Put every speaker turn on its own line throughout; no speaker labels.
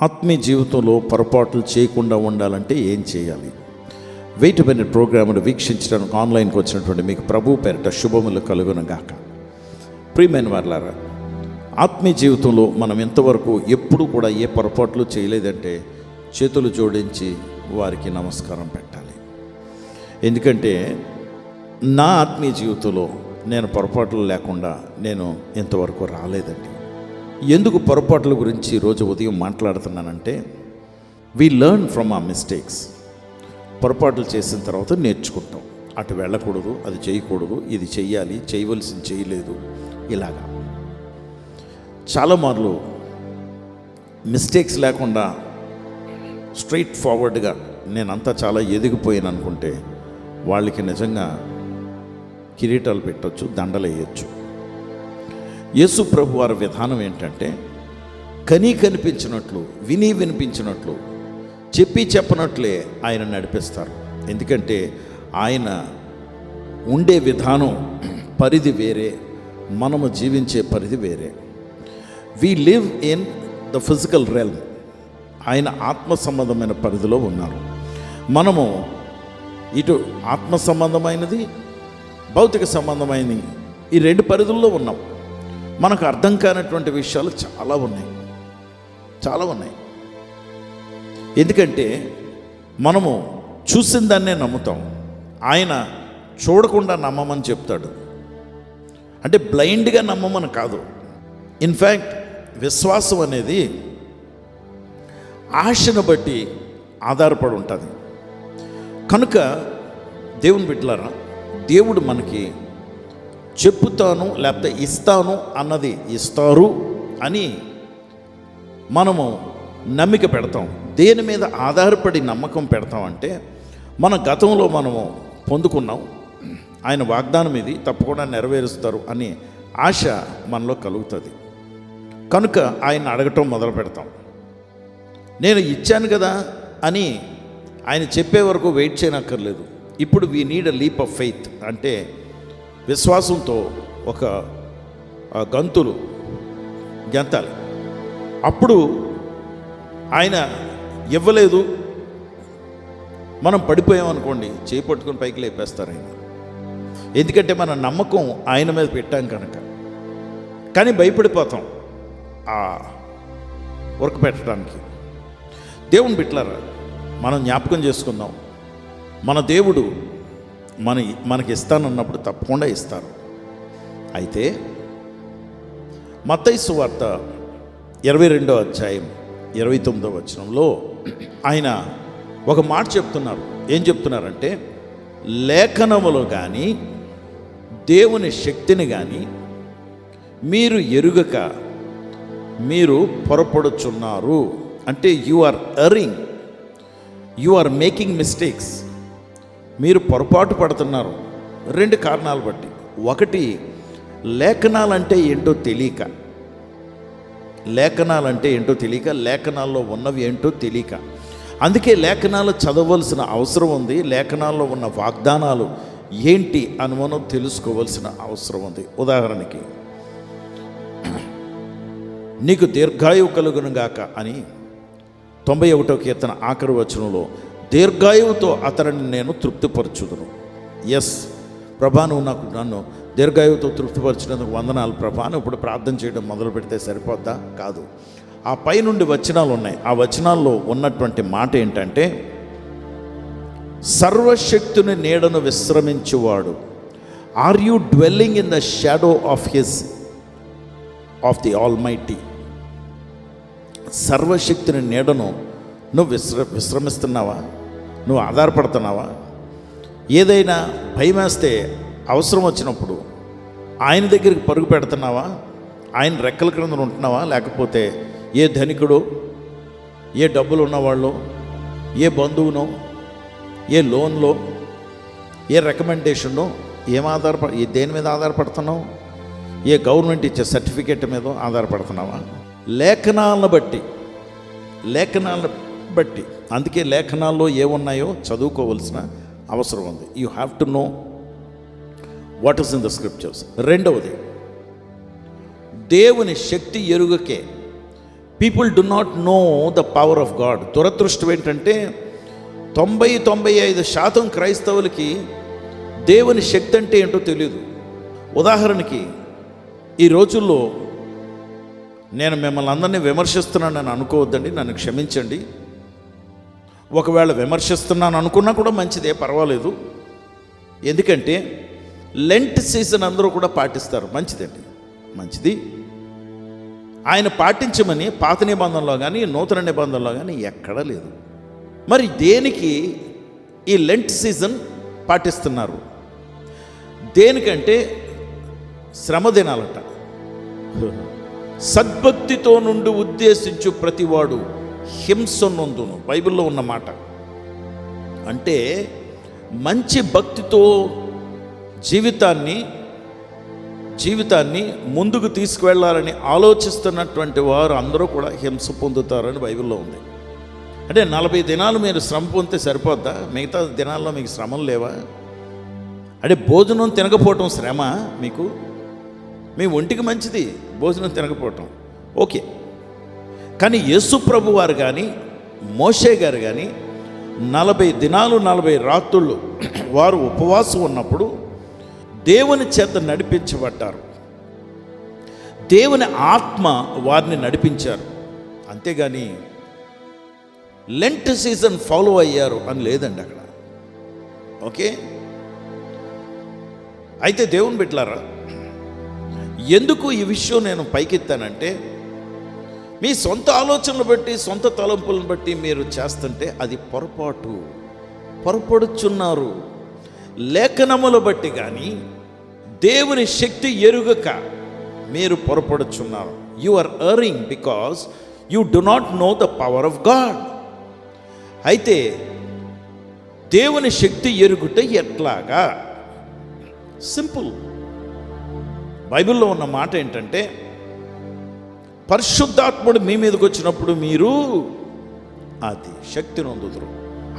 ఆత్మీయ జీవితంలో పొరపాట్లు చేయకుండా ఉండాలంటే ఏం చేయాలి? వెయిట్ మినిట్ ప్రోగ్రామ్ను వీక్షించడానికి ఆన్లైన్కి వచ్చినటువంటి మీకు ప్రభు పేరిట శుభములు కలుగునగాక ప్రియమైన వారులారా ఆత్మీయ జీవితంలో మనం ఇంతవరకు ఎప్పుడు కూడా ఏ పొరపాట్లు చేయలేదంటే చేతులు జోడించి వారికి నమస్కారం పెట్టాలి. ఎందుకంటే నా ఆత్మీయ జీవితంలో నేను పొరపాట్లు లేకుండా నేను ఇంతవరకు రాలేదండి. ఎందుకు పొరపాట్ల గురించి ఈరోజు ఉదయం మాట్లాడుతున్నానంటే వి లెర్న్ ఫ్రమ్ ఆ మిస్టేక్స్ పొరపాట్లు చేసిన తర్వాత నేర్చుకుంటాం. అటు వెళ్ళకూడదు అది చేయకూడదు ఇది చెయ్యాలి చేయవలసింది చేయలేదు ఇలాగా. చాలామార్లు మిస్టేక్స్ లేకుండా స్ట్రైట్ ఫార్వర్డ్గా నేనంతా చాలా ఎదిగిపోయాను అనుకుంటే వాళ్ళకి నిజంగా కిరీటాలు పెట్టొచ్చు దండలు వేయచ్చు యేసు ప్రభు వారి విధానం ఏంటంటే కని కనిపించినట్లు విని వినిపించినట్లు చెప్పి చెప్పనట్లే ఆయన నడిపిస్తారు. ఎందుకంటే ఆయన ఉండే విధానం పరిధి వేరే మనము జీవించే పరిధి వేరే. We live in the physical realm ఆయన ఆత్మ సంబంధమైన పరిధిలో ఉన్నారు. మనము ఇటు ఆత్మ సంబంధమైనది భౌతిక సంబంధమైనది ఈ రెండు పరిధుల్లో ఉన్నాం. మనకు అర్థం కానటువంటి విషయాలు చాలా ఉన్నాయి. చాలా ఉన్నాయి. ఎందుకంటే మనము చూసిన దాన్నే నమ్ముతాం. ఆయన చూడకుండా నమ్మమని చెప్తాడు. అంటే బ్లైండ్గా నమ్మమని కాదు. ఇన్ఫ్యాక్ట్ విశ్వాసం అనేది ఆశను బట్టి ఆధారపడి ఉంటుంది. కనుక దేవుని బిడ్డలారా దేవుడు మనకి చెప్పుతాను లేకపోతే ఇస్తాను అన్నది ఇస్తారు అని మనము నమ్మిక పెడతాం. దేని మీద ఆధారపడి నమ్మకం పెడతామంటే మన గతంలో మనము పొందుకున్నాం. ఆయన వాగ్దానం ఇది తప్పకుండా నెరవేరుస్తారు అని ఆశ మనలో కలుగుతుంది. కనుక ఆయన అడగటం మొదలు పెడతాం. నేను ఇచ్చాను కదా అని ఆయన చెప్పే వరకు వెయిట్ చేయనక్కర్లేదు. ఇప్పుడు we need a leap of faith అంటే విశ్వాసంతో ఒక గంతులు గెంతాలి. అప్పుడు ఆయన ఇవ్వలేదు. మనం పడిపోయామనుకోండి చేయి పట్టుకొని పైకి లేపేస్తారు ఆయన. ఎందుకంటే మన నమ్మకం ఆయన మీద పెట్టాం కనుక. కానీ భయపడిపోతాం ఆ వర్క్ పెట్టడానికి. దేవుని బిట్లారా మనం జ్ఞాపకం చేసుకుందాం. మన దేవుడు మన మనకి ఇస్తానన్నప్పుడు తప్పకుండా ఇస్తారు. అయితే మత్తైసు వార్త ఇరవై రెండో అధ్యాయం ఇరవై తొమ్మిదో వచనంలో ఆయన ఒక మాట చెప్తున్నారు. ఏం చెప్తున్నారంటే లేఖనములు కానీ దేవుని శక్తిని కానీ మీరు ఎరుగక మీరు పొరపడుచున్నారు. అంటే you are erring you are making mistakes మీరు పొరపాటు పడుతున్నారు. రెండు కారణాలు బట్టి. ఒకటి లేఖనాలంటే ఏంటో తెలియక. లేఖనాలంటే ఏంటో తెలియక లేఖనాల్లో ఉన్నవి ఏంటో తెలియక. అందుకే లేఖనాలు చదవలసిన అవసరం ఉంది. లేఖనాల్లో ఉన్న వాగ్దానాలు ఏంటి అని మనం తెలుసుకోవలసిన అవసరం ఉంది. ఉదాహరణకి నీకు దీర్ఘాయువు కలుగును గాక అని తొంభై ఒకటో కీర్తన ఆఖరి వచనంలో దీర్ఘాయువుతో అతనిని నేను తృప్తిపరచుదును. ఎస్ ప్రభా నువ్వు నాకు నన్ను దీర్ఘాయువుతో తృప్తిపరిచినందుకు వందనాలు ప్రభా ఇప్పుడు ప్రార్థన చేయడం మొదలు పెడితే సరిపోద్దా? కాదు. ఆ పై నుండి వచనాలు ఉన్నాయి. ఆ వచనాల్లో ఉన్నటువంటి మాట ఏంటంటే సర్వశక్తుని నీడను విశ్రమించువాడు. Are you dwelling in the shadow of his of the almighty సర్వశక్తిని నీడను నువ్వు విశ్ర విశ్రమిస్తున్నావా? నువ్వు ఆధారపడుతున్నావా? ఏదైనా భయం వేస్తే అవసరం వచ్చినప్పుడు ఆయన దగ్గరికి పరుగు పెడుతున్నావా? ఆయన రెక్కల క్రింద ఉంటున్నావా? లేకపోతే ఏ ధనికుడు ఏ డబ్బులు ఉన్నవాళ్ళు ఏ బంధువునో ఏ లోన్లో ఏ రికమెండేషన్నో ఏం ఆధారపడ దేని మీద ఆధారపడుతున్నావు? ఏ గవర్నమెంట్ ఇచ్చే సర్టిఫికేట్ మీద ఆధారపడుతున్నావా? లేఖనాలను బట్టి లేఖనాలను బట్టి. అందుకే లేఖనాల్లో ఏమున్నాయో చదువుకోవలసిన అవసరం ఉంది. You have to know what is in the scriptures రెండవది దేవుని శక్తి ఎరుగకే. People do not know the power of God దురదృష్టం ఏంటంటే తొంభై తొంభై ఐదు శాతం క్రైస్తవులకి దేవుని శక్తి అంటే ఏంటో తెలియదు ఉదాహరణకి ఈ రోజుల్లో నేను మిమ్మల్ని అందరినీ విమర్శిస్తున్నానని అనుకోవద్దండి నన్ను క్షమించండి. ఒకవేళ విమర్శిస్తున్నాను అనుకున్నా కూడా మంచిదే పర్వాలేదు. ఎందుకంటే లెంట్ సీజన్ అందరూ కూడా పాటిస్తారు. మంచిదండి. మంచిది. ఆయన పాటించమని పాత నిబంధనలో కానీ నూతన నిబంధనలో కానీ ఎక్కడా లేదు. మరి దేనికి ఈ లెంట్ సీజన్ పాటిస్తున్నారు? దేనికంటే శ్రమ దినాలట. సద్భక్తితో నుండి ఉద్దేశించు ప్రతివాడు హింసనొందును బైబిల్లో ఉన్న మాట. అంటే మంచి భక్తితో జీవితాన్ని జీవితాన్ని ముందుకు తీసుకువెళ్ళాలని ఆలోచిస్తున్నటువంటి వారు అందరూ కూడా హింస పొందుతారని బైబిల్లో ఉంది. అంటే నలభై దినాలు మీరు శ్రమ పొందితే సరిపోద్దా? మిగతా దినాల్లో మీకు శ్రమలు లేవా? అంటే భోజనం తినకపోవటం శ్రమ మీకు? మీ ఒంటికి మంచిది భోజనం తినకపోవటం. ఓకే. కానీ యేసు ప్రభు వారు కానీ మోషే గారు కానీ నలభై దినాలు నలభై రాత్రులు వారు ఉపవాసం ఉన్నప్పుడు దేవుని చేత నడిపించబడ్డారు. దేవుని ఆత్మ వారిని నడిపించారు. అంతేగాని లెంట్ సీజన్ ఫాలో అయ్యారు అని లేదండి అక్కడ. ఓకే? అయితే దేవుని బిడ్డలారా ఎందుకు ఈ విషయం నేను పైకెత్తానంటే మీ సొంత ఆలోచనలు బట్టి సొంత తలంపులను బట్టి మీరు చేస్తుంటే అది పొరపాటు. పొరపడుచున్నారు. లేఖనములు బట్టి కానీ దేవుని శక్తి ఎరుగక మీరు పొరపడుచున్నారు. You are erring because you do not know the power of God అయితే దేవుని శక్తి ఎరుగుట ఎట్లాగా? సింపుల్ బైబిల్లో ఉన్న మాట ఏంటంటే పరిశుద్ధాత్ముడు మీ మీదకి వచ్చినప్పుడు మీరు అది శక్తిని పొందుదురు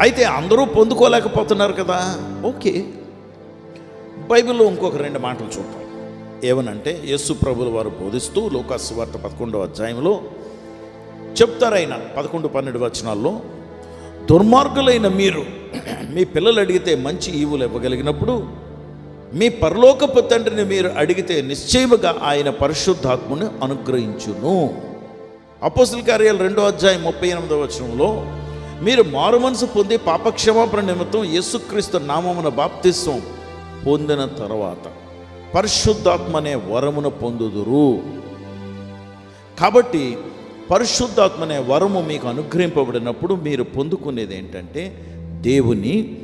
అయితే అందరూ పొందుకోలేకపోతున్నారు కదా? ఓకే. బైబిల్లో ఇంకొక రెండు మాటలు చూద్దాం. ఏమనంటే యేసు ప్రభులు వారు బోధిస్తూ లోకాసు వార్త పదకొండవ అధ్యాయంలో చెప్తారైన పదకొండు పన్నెండు వచనాల్లో దుర్మార్గులైన మీరు మీ పిల్లలు అడిగితే మంచి ఈవులు ఇవ్వగలిగినప్పుడు మీ పరలోకపు తండ్రిని మీరు అడిగితే నిశ్చయముగా ఆయన పరిశుద్ధాత్మను అనుగ్రహించును. అపోసుల కార్యాలు రెండో అధ్యాయం ముప్పై ఎనిమిదవ వచనంలో మీరు మారు మనసు పొంది పాపక్షమాపణ నిమిత్తం యేసుక్రీస్తు నామమున బాప్తిస్వం పొందిన తర్వాత పరిశుద్ధాత్మ అనే వరమును పొందుదురు. కాబట్టి పరిశుద్ధాత్మ అనే వరము మీకు అనుగ్రహింపబడినప్పుడు మీరు పొందుకునేది ఏంటంటే దేవుని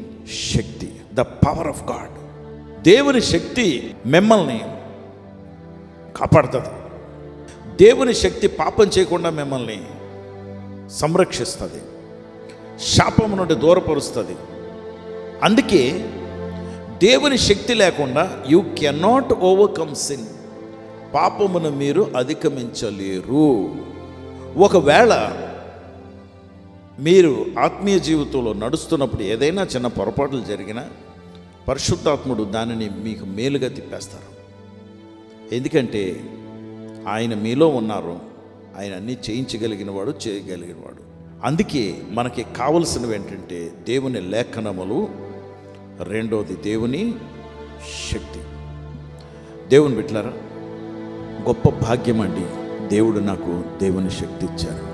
శక్తి ద పవర్ ఆఫ్ గాడ్ దేవుని శక్తి మిమ్మల్ని కాపాడుతుంది. దేవుని శక్తి పాపం చేయకుండా మిమ్మల్ని సంరక్షిస్తుంది. శాపము నుండి దూరపరుస్తుంది. అందుకే దేవుని శక్తి లేకుండా యూ కెనాట్ ఓవర్కమ్ సిన్ పాపమును మీరు అధిగమించలేరు. ఒకవేళ మీరు ఆత్మీయ జీవితంలో నడుస్తున్నప్పుడు ఏదైనా చిన్న పొరపాట్లు జరిగినా పరిశుద్ధాత్ముడు దానిని మీకు మేలుగా తిప్పేస్తారు. ఎందుకంటే ఆయన మీలో ఉన్నారు. ఆయన అన్నీ చేయించగలిగిన వాడు చేయగలిగిన వాడు. అందుకే మనకి కావలసినవి ఏంటంటే దేవుని లేఖనములు రెండోది దేవుని శక్తి. దేవుని బిట్లారా గొప్ప భాగ్యం అండి. దేవుడు నాకు దేవుని శక్తి ఇచ్చారు.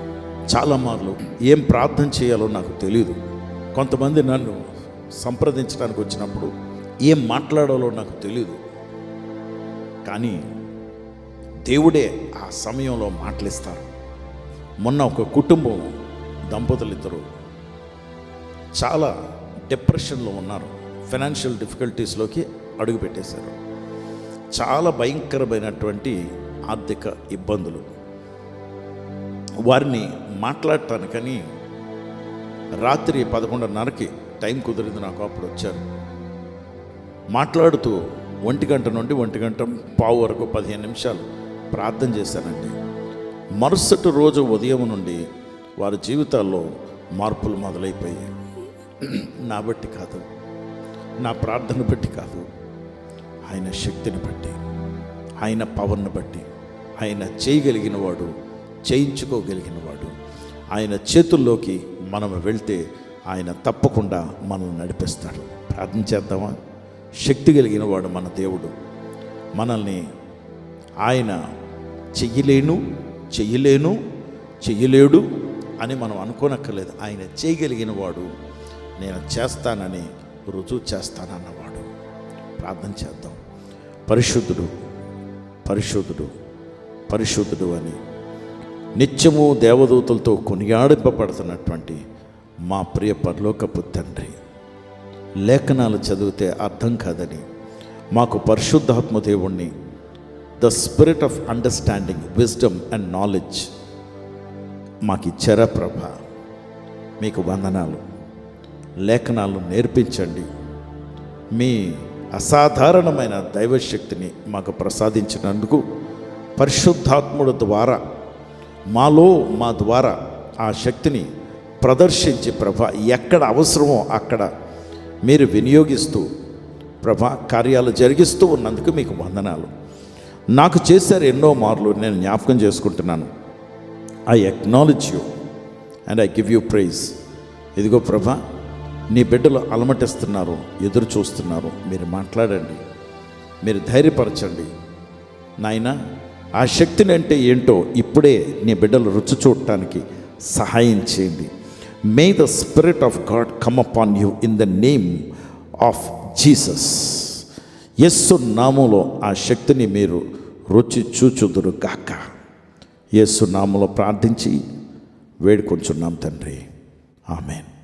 చాలామార్లు ఏం ప్రార్థన చేయాలో నాకు తెలియదు కొంతమంది నన్ను సంప్రదించడానికి వచ్చినప్పుడు ఏం మాట్లాడాలో నాకు తెలియదు కానీ దేవుడే ఆ సమయంలో మాట్లాడిస్తారు మొన్న ఒక కుటుంబం దంపతులు ఇద్దరు చాలా డిప్రెషన్లో ఉన్నారు. ఫైనాన్షియల్ డిఫికల్టీస్లోకి అడుగుపెట్టేశారు చాలా భయంకరమైనటువంటి ఆర్థిక ఇబ్బందులు. వారిని మాట్లాడటానికని రాత్రి పదకొండున్నరకి టైం కుదిరింది నాకు అప్పుడు వచ్చారు. మాట్లాడుతూ ఒంటి గంట నుండి ఒంటి గంట పావు వరకు పదిహేను నిమిషాలు ప్రార్థన చేశానండి. మరుసటి రోజు ఉదయం నుండి వారి జీవితాల్లో మార్పులు మొదలైపోయాయి. నా బట్టి కాదు నా ప్రార్థన బట్టి కాదు ఆయన శక్తిని బట్టి ఆయన పవర్ని బట్టి ఆయన చేయగలిగిన వాడు చేయించుకోగలిగిన వాడు ఆయన చేతుల్లోకి మనం వెళ్తే ఆయన తప్పకుండా మనల్ని నడిపిస్తాడు. ప్రార్థన చేద్దామా? శక్తి కలిగిన వాడు మన దేవుడు. మనల్ని ఆయన చెయ్యలేను చెయ్యలేను చెయ్యలేడు అని మనం అనుకోనక్కర్లేదు. ఆయన చేయగలిగిన వాడు నేను చేస్తానని రుజువు చేస్తానన్నవాడు. ప్రార్థన చేద్దాం. పరిశుద్ధుడు పరిశుద్ధుడు పరిశుద్ధుడు అని నిత్యము దేవదూతలతో కొనియాడింపబడుతున్నటువంటి మా ప్రియ పరలోకపు తండ్రి లేఖనాలు చదివితే అర్థం కాదని. మాకు పరిశుద్ధాత్మ దేవుణ్ణి the spirit of understanding wisdom and knowledge మాకు ఇచ్చారా ప్రభ? మీకు వందనాలు. లేఖనాలు నేర్పించండి. మీ అసాధారణమైన దైవశక్తిని మాకు ప్రసాదించినందుకు పరిశుద్ధాత్ముడు ద్వారా మాలో మా ద్వారా ఆ శక్తిని ప్రదర్శించి ప్రభ ఎక్కడ అవసరమో అక్కడ మీరు వినియోగిస్తూ ప్రభ కార్యాలు జరిగిస్తూ ఉన్నందుకు మీకు వందనాలు. నాకు చేశారు ఎన్నో మార్లు నేను జ్ఞాపకం చేసుకుంటున్నాను. I acknowledge you and I give you praise ఇదిగో ప్రభా నీ బిడ్డలు అలమటిస్తున్నారు ఎదురు చూస్తున్నారు. మీరు మాట్లాడండి మీరు ధైర్యపరచండి. నాయన ఆ శక్తిని అంటే ఏంటో ఇప్పుడే నీ బిడ్డలు రుచి చూడటానికి సహాయం చేయండి. May the spirit of God come upon you in the name of Jesus Yesu నామంలో ఆ శక్తిని మీరు రుచి చూచుదురు గాక. యస్సు నామంలో ప్రార్థించి వేడుకొంచున్నాం తండ్రి. ఆమెన్